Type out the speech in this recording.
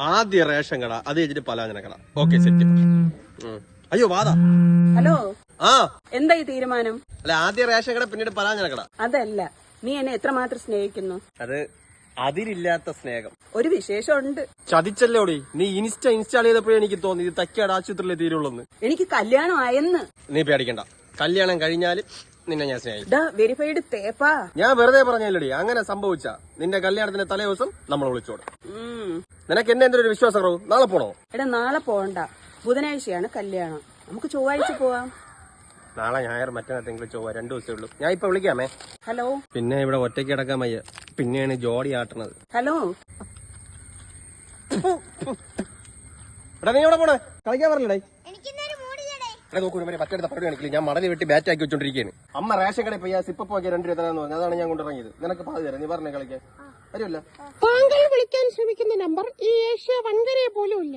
ആദ്യ റേഷൻ കട അത് കഴിഞ്ഞിട്ട് പലാഞ്ചന കട. ഓക്കെ സെറ്റ് അയ്യോ വാദാ ഹലോ. ആ. എന്താ ഈ തീരുമാനം? അല്ല ആദ്യ റേഷൻ കട പിന്നീട് പലാഞ്ചന കട. അതല്ല. നീ എന്നെ എത്രമാത്രം സ്നേഹിക്കുന്നു? അത് അതിരില്ലാത്ത സ്നേഹം. ഒരു വിശേഷമുണ്ട്. ചതിച്ചല്ലോടി നീ ഇൻസ്റ്റ ഇൻസ്റ്റാൾ ചെയ്തപ്പോഴേ എനിക്ക് തോന്നി ഇത് തക്കാട് ആശുപത്രിയിലെ തീരുള്ളൂ എനിക്ക് കല്യാണം ആയെന്ന്. നീ പേടിക്കണ്ട. കല്യാണം കഴിഞ്ഞാൽ നിന്നെ ഞാൻ സ്നേഹിക്കും ഡാ വെരിഫൈഡ് തേപ്പാ. ഞാൻ വെറുതെ പറഞ്ഞല്ലടി. അങ്ങനെ സംഭവിച്ച നിന്റെ കല്യാണത്തിന്റെ തലേ ദിവസം നമ്മൾ വിളിച്ചോട്. നിനക്ക് എന്നെ എന്തൊരു വിശ്വാസം കുറവ് നാളെ പോണോ? എടാ നാളെ പോണ്ട ബുധനാഴ്ചയാണ് കല്യാണം. നമുക്ക് ചൊവ്വാഴ്ച പോവാം. നാളെ ഞായർ മറ്റന്നാട്ടെങ്കിലും ചൊവ്വ രണ്ടു ദിവസമേ ഉള്ളൂ. ഞാൻ ഇപ്പൊ വിളിക്കാമേ. ഹലോ. പിന്നെ ഇവിടെ ഒറ്റയ്ക്ക് അടക്കാൻ വയ്യ. പിന്നെയാണ് ജോഡി ആട്ടണത് ഹലോ. എടാ നീ എവിടെ പോണേ? കളിക്കാൻ പറഞ്ഞില്ലേ? എടാ നോക്കൂ ഇവരെ പറ്റെടുത്ത പടി കാണിക്കില്ല? ഞാൻ മടലി വെട്ടി ബാറ്റ് ആക്കി വെച്ചോണ്ടിരിക്കുകയാണ് അമ്മ റേഷൻ കടയിൽ പോയി സിപ്പ് ആക്കി രണ്ട് രൂപ തരാന്ന് പറഞ്ഞു. അതാണ് ഞാൻ കൊണ്ടിറങ്ങിയത് നിനക്ക് പാതി തരാം. നീ പറഞ്ഞേ കളിക്കാൻ. വരുമല്ലോ താങ്കൾ വിളിക്കാൻ ശ്രമിക്കുന്ന നമ്പർ ഈ ഏഷ്യ വൻകരയെ പോലും ഇല്ല.